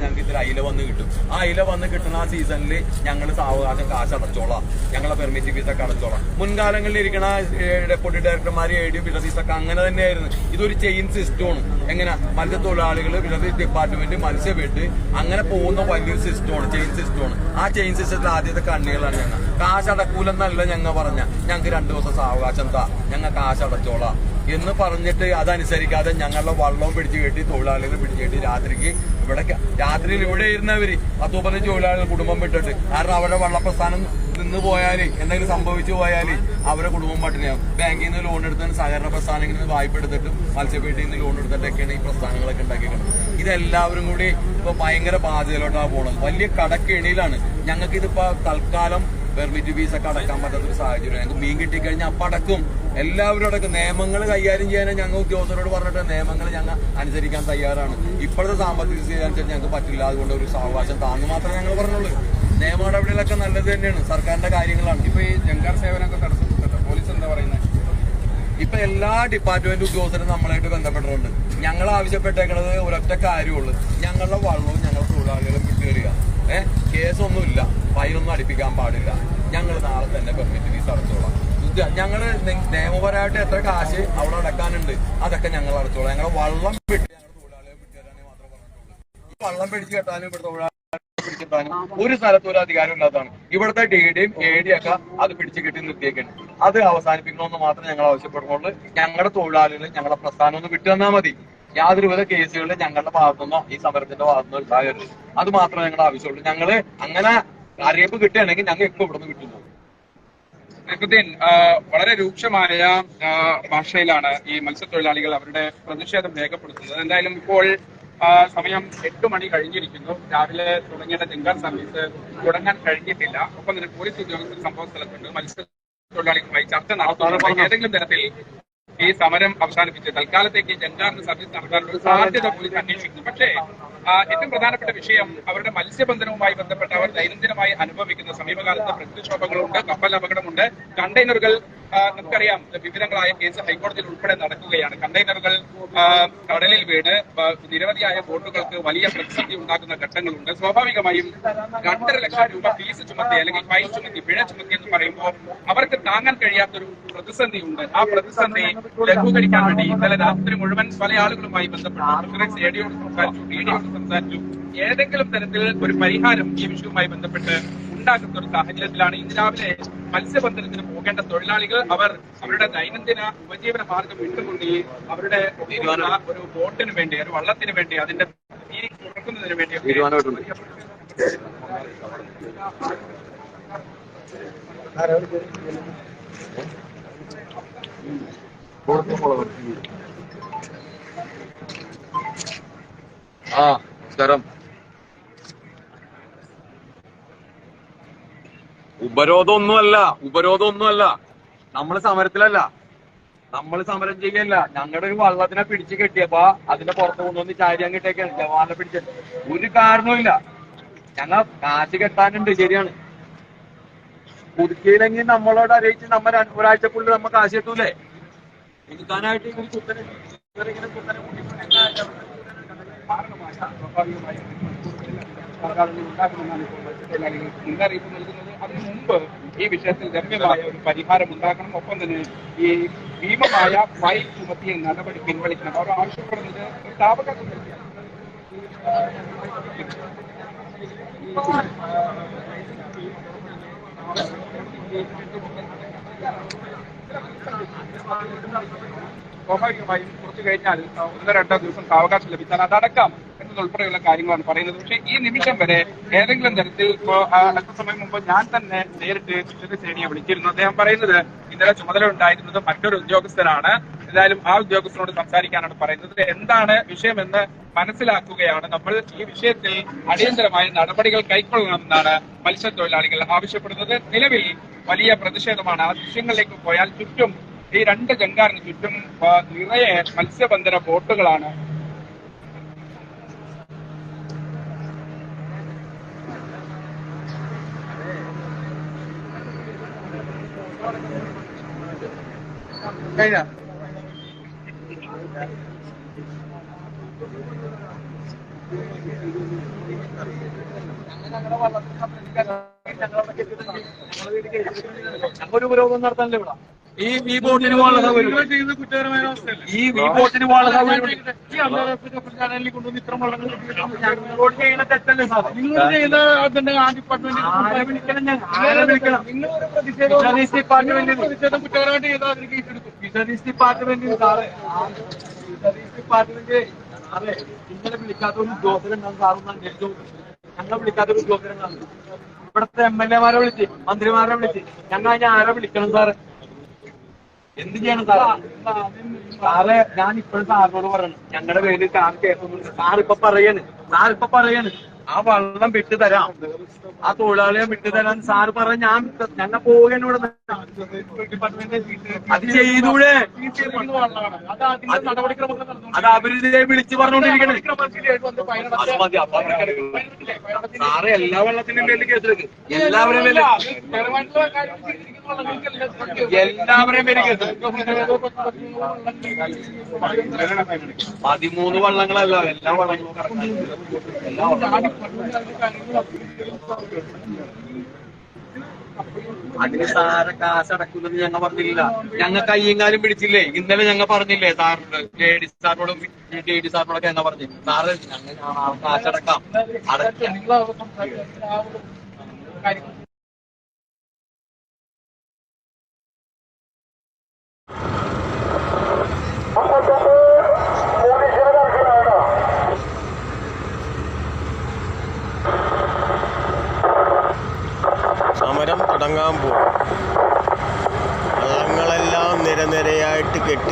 ഞങ്ങൾക്ക് ഇത്തിരി അയില വന്ന് കിട്ടും. ആ അയില വന്ന് കിട്ടുന്ന ആ സീസണിൽ ഞങ്ങൾ സാവകാശം കാശ് അടച്ചോളാം ഞങ്ങളെ പെർമിറ്റ് ഫീസ് ഒക്കെ അടച്ചോളാം. മുൻകാലങ്ങളിൽ ഇരിക്കണ ഡെപ്യൂട്ടി ഡയറക്ടർമാർ എ ഡി ഒക്കെ അങ്ങനെ തന്നെയായിരുന്നു. ഇതൊരു ചെയിൻ സിസ്റ്റമാണ് എങ്ങനെ? മത്സ്യത്തൊഴിലാളികൾ ഫിഷറീസ് ഡിപ്പാർട്ട്മെന്റ് മത്സ്യപ്പെട്ട് അങ്ങനെ പോകുന്ന വലിയൊരു സിസ്റ്റമാണ് ചെയിൻ സിസ്റ്റമാണ് ആ ചെയിൻ സിസ്റ്റത്തിൽ ആദ്യത്തെ കണ്ണികളാണ് ഞങ്ങൾ. കാശ് അടക്കൂലെന്നല്ല ഞങ്ങൾ പറഞ്ഞ. ഞങ്ങൾക്ക് രണ്ടു ദിവസം സാവകാശം താ. ഞങ്ങൾ കാശ് അടച്ചോളാം എന്ന് പറഞ്ഞിട്ട് അതനുസരിക്കാതെ ഞങ്ങളുടെ വള്ളവും പിടിച്ചു കെട്ടി തൊഴിലാളികൾ പിടിച്ചു കെട്ടി രാത്രിക്ക് ഇവിടെ രാത്രിയിൽ ഇവിടെ ഇരുന്നവര് പത്ത് പതിനഞ്ച് തൊഴിലാളികൾ കുടുംബം വിട്ടിട്ട്. കാരണം അവരുടെ വള്ളപ്രസ്ഥാനം നിന്ന് പോയാൽ എന്തെങ്കിലും സംഭവിച്ചു പോയാൽ അവരുടെ കുടുംബം പട്ടിണിയാവും. ബാങ്കിൽ നിന്ന് ലോൺ എടുത്തിട്ട് സഹകരണ പ്രസ്ഥാനങ്ങളിൽ നിന്ന് വായ്പ എടുത്തിട്ടും മത്സ്യപേട്ടിൽ നിന്ന് ലോൺ എടുത്തിട്ടൊക്കെയാണ് ഈ പ്രസ്ഥാനങ്ങളൊക്കെ ഉണ്ടാക്കിയിരിക്കുന്നത് ഇതെല്ലാവരും കൂടി ഇപ്പൊ ഭയങ്കര ബാധ്യതയിലോട്ടാണ് പോണത്. വലിയ കടക്കെണിയിലാണ് ഞങ്ങൾക്ക് ഇതിപ്പോ തൽക്കാലം പെർമിറ്റ് ഫീസ് ഒക്കെ അടക്കാൻ പറ്റാത്തൊരു സാഹചര്യം. ഞങ്ങൾക്ക് മീൻ കിട്ടിക്കഴിഞ്ഞാൽ അപ്പം അടക്കും എല്ലാവരും അടക്കും നിയമങ്ങൾ കൈകാര്യം ചെയ്യാൻ ഞങ്ങൾ ഉദ്യോഗസ്ഥരോട് പറഞ്ഞിട്ട് നിയമങ്ങൾ ഞങ്ങൾ അനുസരിക്കാൻ തയ്യാറാണ്. ഇപ്പോഴത്തെ സാമ്പത്തിക സ്ഥിതി അനുസരിച്ച് ഞങ്ങൾക്ക് പറ്റില്ല. അതുകൊണ്ട് ഒരു സാവകാശം താങ്ങ് മാത്രമേ ഞങ്ങൾ പറഞ്ഞുള്ളൂ. നിയമ നടപടികളൊക്കെ നല്ലത് തന്നെയാണ്. സർക്കാരിന്റെ കാര്യങ്ങളാണ്. ഇപ്പൊ ഈ ജങ്കാർ സേവനമൊക്കെ തടസ്സപ്പെട്ടല്ലോ പോലീസ് എന്താ പറയുന്നത് ഇപ്പൊ എല്ലാ ഡിപ്പാർട്ട്മെന്റ് ഉദ്യോഗസ്ഥരും നമ്മളായിട്ട് ബന്ധപ്പെട്ടിട്ടുണ്ട്. ഞങ്ങൾ ആവശ്യപ്പെട്ടേക്കുന്നത് ഒരൊറ്റ കാര്യമുള്ളൂ. ഞങ്ങളുടെ വള്ളവും ഞങ്ങളുടെ തൊഴിലാളികളും വിട്ടുതരിക ഏഹ് കേസൊന്നുമില്ല. ഫൈനൊന്നും അടിപ്പിക്കാൻ പാടില്ല. ഞങ്ങൾ നാളെ തന്നെ പെർമിറ്റ് ഫീസ് അടച്ചോളാം. ഇത് ഞങ്ങൾ നിയമപരമായിട്ട് എത്ര കാശ് അവിടെ അടക്കാനുണ്ട്? അതൊക്കെ ഞങ്ങൾ അടച്ചോളാം. ഞങ്ങൾ വള്ളം വിട്ട് ഞങ്ങൾ മാത്രമേ പറഞ്ഞിട്ടുള്ളൂ. വള്ളം പിടിച്ച് കെട്ടാനും ഇവിടെ തൊഴിലാളികളെ ഒരു സ്ഥലത്തും ഒരു അധികാരം ഇല്ലാത്തതാണ്. ഇവിടുത്തെ ഡി ഡിയും എ ഡിയും ഒക്കെ അത് പിടിച്ചു കെട്ടി നിർത്തിയേക്കാണ്. അത് അവസാനിപ്പിക്കണമെന്ന് മാത്രം ഞങ്ങൾ ആവശ്യപ്പെടുന്നുള്ളൂ. ഞങ്ങളുടെ തൊഴിലാളികൾ ഞങ്ങളുടെ പ്രസ്ഥാനം ഒന്ന് വിട്ടു തന്നാൽ മതി. യാതൊരുവിധ കേസുകളിൽ ഞങ്ങളുടെ ഭാഗത്തുനിന്നോ ഈ സമരത്തിന്റെ ഭാഗത്തുനിന്നോ ഉണ്ടാകരുത് അത് മാത്രമേ ഞങ്ങളുടെ ആവശ്യമുള്ളൂ. ഞങ്ങൾ അങ്ങനെ അറിയിപ്പ് കിട്ടുകയാണെങ്കിൽ ഞങ്ങൾ ഇപ്പൊ ഇവിടുന്ന് കിട്ടുന്നു നെഹുദ്ദീൻ വളരെ രൂക്ഷമായ ഭാഷയിലാണ് ഈ മത്സ്യത്തൊഴിലാളികൾ അവരുടെ പ്രതിഷേധം രേഖപ്പെടുത്തുന്നത്. എന്തായാലും ഇപ്പോൾ സമയം എട്ട് മണി കഴിഞ്ഞിരിക്കുന്നു. രാവിലെ തുടങ്ങേണ്ട ജങ്കാർ സർവീസ് തുടങ്ങാൻ കഴിഞ്ഞിട്ടില്ല. ഒപ്പം തന്നെ പോലീസ് ഉദ്യോഗസ്ഥർ സംഭവ സ്ഥലത്തുണ്ട്. മത്സ്യത്തൊഴിലാളികളുമായി ചർച്ച നടത്തുന്നുണ്ട്. ഏതെങ്കിലും തരത്തിൽ ഈ സമരം അവസാനിപ്പിച്ച്. തൽക്കാലത്തേക്ക് ജങ്കാറിന് സർവീസ് നടത്താനുള്ള സാധ്യത പോലീസ് അന്വേഷിക്കുന്നു. പക്ഷേ ഏറ്റവും പ്രധാനപ്പെട്ട വിഷയം അവരുടെ മത്സ്യബന്ധനവുമായി ബന്ധപ്പെട്ട അവർ ദൈനംദിനമായി അനുഭവിക്കുന്ന സമീപകാലത്ത് പ്രകൃതിക്ഷോഭങ്ങളുണ്ട് കപ്പൽ അപകടമുണ്ട് കണ്ടെയ്നറുകൾ നമുക്കറിയാം വിവിധങ്ങളായ കേസ് ഹൈക്കോടതിയിൽ ഉൾപ്പെടെ നടക്കുകയാണ്. കണ്ടെയ്നറുകൾ കടലിൽ വീണ് നിരവധിയായ ബോട്ടുകൾക്ക് വലിയ പ്രതിസന്ധി ഉണ്ടാക്കുന്ന ഘട്ടങ്ങളുണ്ട്. സ്വാഭാവികമായും രണ്ടര ലക്ഷം രൂപ ഫീസ് ചുമത്തി അല്ലെങ്കിൽ ഫൈൻ ചുമത്തി പിഴ ചുമത്തി എന്ന് പറയുമ്പോൾ അവർക്ക് താങ്ങാൻ കഴിയാത്തൊരു പ്രതിസന്ധി ഉണ്ട്. ആ പ്രതിസന്ധി ലഘൂകരിക്കാൻ വേണ്ടി ഇന്നലെ രാത്രി മുഴുവൻ പല ആളുകളുമായി ബന്ധപ്പെട്ടു ഫിഷറീസ് എഡിയോട് സംസാരിച്ചു മീഡിയയോട് സംസാരിച്ചു. ഏതെങ്കിലും തരത്തിൽ ഒരു പരിഹാരം ഈ വിഷയവുമായി ബന്ധപ്പെട്ട് ഉണ്ടാക്കുന്ന ഒരു സാഹചര്യത്തിലാണ് ഇന്ന് രാവിലെ മത്സ്യബന്ധനത്തിന് പോകേണ്ട തൊഴിലാളികൾ അവർ അവരുടെ ദൈനംദിന ഉപജീവന മാർഗം വിട്ടുകൊണ്ട് അവരുടെ ഒരു ബോട്ടിന് വേണ്ടി ഒരു വള്ളത്തിന് വേണ്ടി അതിന്റെ തീ തുറക്കുന്നതിന് വേണ്ടി. ആ നമസ്കാരം ഉപരോധമൊന്നുമല്ല ഉപരോധമൊന്നുമല്ല. നമ്മൾ സമരത്തിലല്ല. നമ്മൾ സമരം ചെയ്യല്ല. ഞങ്ങളുടെ ഒരു വള്ളത്തിനെ പിടിച്ച് കെട്ടിയപ്പോ അതിന്റെ പുറത്ത് കൊണ്ടുവന്ന് ചാരി അങ്ങിട്ടേക്കാണ് ജവാനെ പിടിച്ചത് ഒരു കാരണവുമില്ല ഞങ്ങൾ കാശ് കെട്ടാനുണ്ട് ശരിയാണ്. പുതുക്കിയില്ലെങ്കിൽ നമ്മളോട് അറിയിച്ച് നമ്മൾ ഒരാഴ്ചക്കുള്ളിൽ നമ്മൾ കാശ് കിട്ടൂലേ? പുതുക്കാനായിട്ട് ഇങ്ങനെ കുത്തനെ ഇങ്ങനെ കുത്തനെ മുന്നറിയിപ്പ് നൽകുന്നത് അതിനു മുമ്പ് ഈ വിഷയത്തിൽ രമ്യമായ ഒരു പരിഹാരം ഉണ്ടാക്കണം. ഒപ്പം തന്നെ ഈ ഭീമമായ ഫൈൻ ചുമത്തിയ നടപടി പിൻവലിക്കണം. അവർ ആവശ്യപ്പെടുന്നത് ഒരു താപകാലം സ്വാഭാവികമായും കുറച്ചു കഴിഞ്ഞാൽ ഒന്നോ രണ്ടോ ദിവസം സാവകാശം ലഭിച്ചാൽ അതടക്കാം എന്നതുൾപ്പെടെയുള്ള കാര്യങ്ങളാണ് പറയുന്നത്. പക്ഷേ ഈ നിമിഷം വരെ ഏതെങ്കിലും തരത്തിൽ ഇപ്പോ അല്പസമയം മുമ്പ് ഞാൻ തന്നെ നേരിട്ട് സേനയെ വിളിച്ചിരുന്നു. അദ്ദേഹം പറയുന്നത് ഇന്നലെ ചുമതല ഉണ്ടായിരുന്നത് മറ്റൊരു ഉദ്യോഗസ്ഥനാണ്. എന്തായാലും ആ ഉദ്യോഗസ്ഥനോട് സംസാരിക്കാനാണ് പറയുന്നത്. എന്താണ് വിഷയമെന്ന് മനസ്സിലാക്കുകയാണ് നമ്മൾ. ഈ വിഷയത്തിൽ അടിയന്തരമായ നടപടികൾ കൈക്കൊള്ളണമെന്നാണ് മത്സ്യത്തൊഴിലാളികൾ ആവശ്യപ്പെടുന്നത്. നിലവിൽ വലിയ പ്രതിഷേധമാണ്. ആ ദൃശ്യങ്ങളിലേക്ക് പോയാൽ ചുറ്റും ഈ രണ്ട് ജങ്കാറിന് ചുറ്റും നിറയെ മത്സ്യബന്ധന ബോട്ടുകളാണ്. കഴിഞ്ഞ? ഒരു പുരോഗമനം നടത്താനല്ലേ ഇവിടെ. ഈ വി ബോട്ടിന് പോകാനുള്ള സൗകര്യം. ഈ വി ബോട്ടിന് പോകാനുള്ള സൗകര്യം. ഫിഷറീസ് ഡിപ്പാർട്ട്മെന്റ് സാറേ ഫിഷറീസ് ഡിപ്പാർട്ട്മെന്റ് സാറേ ഇന്നലെ വിളിക്കാത്ത ഒരു ഉദ്യോഗസ്ഥരുണ്ടാവും സാറൊന്നാണ് ഞങ്ങളെ വിളിക്കാത്ത ഒരു ഉദ്യോഗസ്ഥരുണ്ടാവും ഇവിടുത്തെ എം എൽ എമാരെ വിളിച്ച് മന്ത്രിമാരെ വിളിച്ച്. ഞങ്ങൾ അതിനെ ആരെ വിളിക്കണം സാറ്? എന്ത് ചെയ്യണം സാറ്? സാറ് ഞാൻ ഇപ്പോഴും സാറിനോട് പറയണം. ഞങ്ങളുടെ പേര് സാർ കേസൊന്നും സാർ ഇപ്പൊ പറയാണ്. സാർ ഇപ്പൊ പറയാണ്. ആ വള്ളം വിട്ടു തരാം. ആ തൊഴിലാളിയെ വിട്ടു തരാൻ സാറ് പറഞ്ഞ ഞാൻ ഞങ്ങൾ പോവുകയാണ് അത് ചെയ്തൂടെ? അത് അവരിതേ വിളിച്ചു പറഞ്ഞോണ്ടിരിക്കണേ. അത് മതി. സാറ് എല്ലാ വെള്ളത്തിനും പേരിൽ കേസെടുക്കും എല്ലാവരെയും പേരിൽ എല്ലാവരെയും പതിമൂന്ന് വള്ളങ്ങളല്ല എല്ലാ വള്ളങ്ങളും. എല്ലാ വള്ളങ്ങളും അതിന് സാറ് കാശ് അടക്കുന്നത് ഞങ്ങൾ പറഞ്ഞില്ല ഞങ്ങൾ കയ്യും കാലും പിടിച്ചില്ലേ ഇന്നലെ ഞങ്ങൾ പറഞ്ഞില്ലേ സാറിനോട് ജെ ഡി സാറിനോടും ജെ ഡി സാറിനോടൊക്കെ ഞങ്ങൾ പറഞ്ഞു സാറ് ഞങ്ങൾ കാശടക്കാം അടക്കാം സമരം